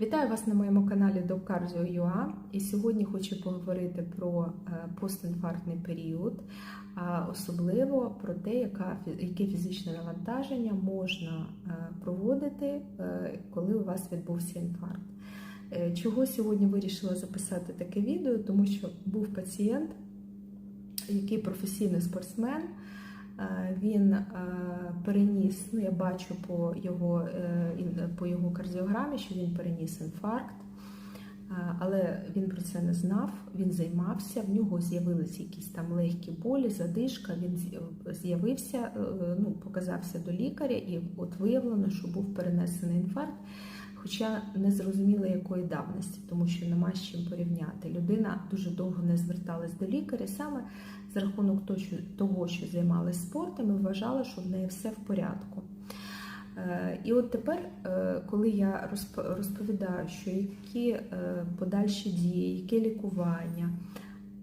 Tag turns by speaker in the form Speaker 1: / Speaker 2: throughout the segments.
Speaker 1: Вітаю вас на моєму каналі DocCardio.ua і сьогодні хочу поговорити про е, постінфарктний період, особливо про те, яка, яке фізичне навантаження можна е, проводити, е, коли у вас відбувся інфаркт. Чого сьогодні вирішила записати таке відео, тому що був пацієнт, який професійний спортсмен. Е, Він е, переніс, ну я бачу по його, е, по його кардіограмі, що він переніс інфаркт, але він про це не знав, він займався, в нього з'явилися якісь там легкі болі, задишка, він з'явився, ну, показався до лікаря, і от виявлено, що був перенесений інфаркт. Хоча не зрозуміло якої давності, тому що нема з чим порівняти. Людина дуже довго не зверталась до лікаря, саме за рахунок того, що- займалась спортом, і вважала, що в неї все в порядку. Е, І от тепер, е, коли я розп- розповідаю, що які е, подальші дії, яке лікування,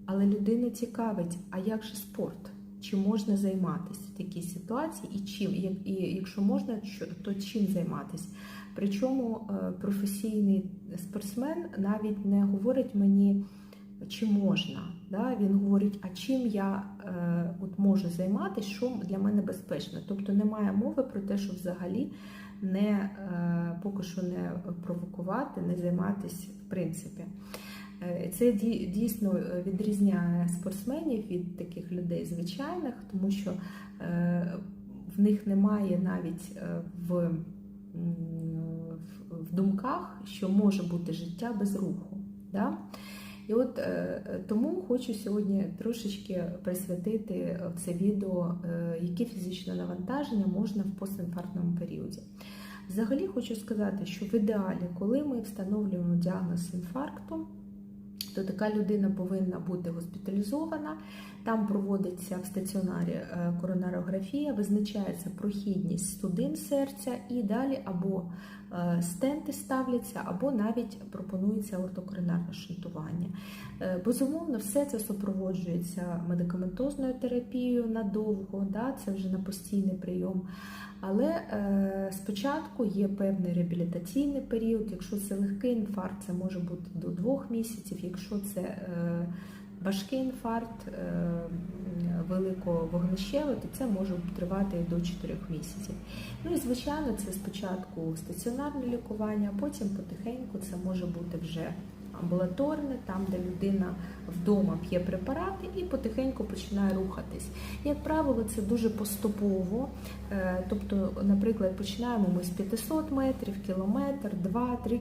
Speaker 1: але людина цікавить, а як же спорт? Чи можна займатися в такій ситуації, і чим? І якщо можна, то чим займатися? Причому е, професійний спортсмен навіть не говорить мені, чи можна. Да? Він говорить, а чим я е, от можу займатися, що для мене безпечно. Тобто немає мови про те, що взагалі не е, поки що не провокувати, не займатися в принципі. Е, Це дійсно відрізняє спортсменів від таких людей звичайних, тому що е, в них немає навіть е, в, в- думках, що може бути життя без руху. Да? І от е, тому хочу сьогодні трошечки присвятити це відео, е, які фізичне навантаження можна в постінфарктному періоді. Взагалі хочу сказати, що в ідеалі, коли ми встановлюємо діагноз інфаркту, то така людина повинна бути госпіталізована. Там проводиться в стаціонарі е, коронарографія, визначається прохідність судин серця, і далі або е, стенти ставляться, або навіть пропонується ортокоронарне шунтування. Е, Безумовно, все це супроводжується медикаментозною терапією надовго, да, це вже на постійний прийом. Але е, спочатку є певний реабілітаційний період. Якщо це легкий інфаркт, це може бути до двох місяців. Якщо це е, важкий інфаркт е, великого вогнищевого, то це може тривати до 4 місяців. Ну і звичайно, це спочатку стаціонарне лікування, а потім потихеньку це може бути вже амбулаторне, там, де людина вдома п'є препарати і потихеньку починає рухатись. Як правило, це дуже поступово. Е, Тобто, наприклад, починаємо ми з 500 метрів, кілометр, 2, 3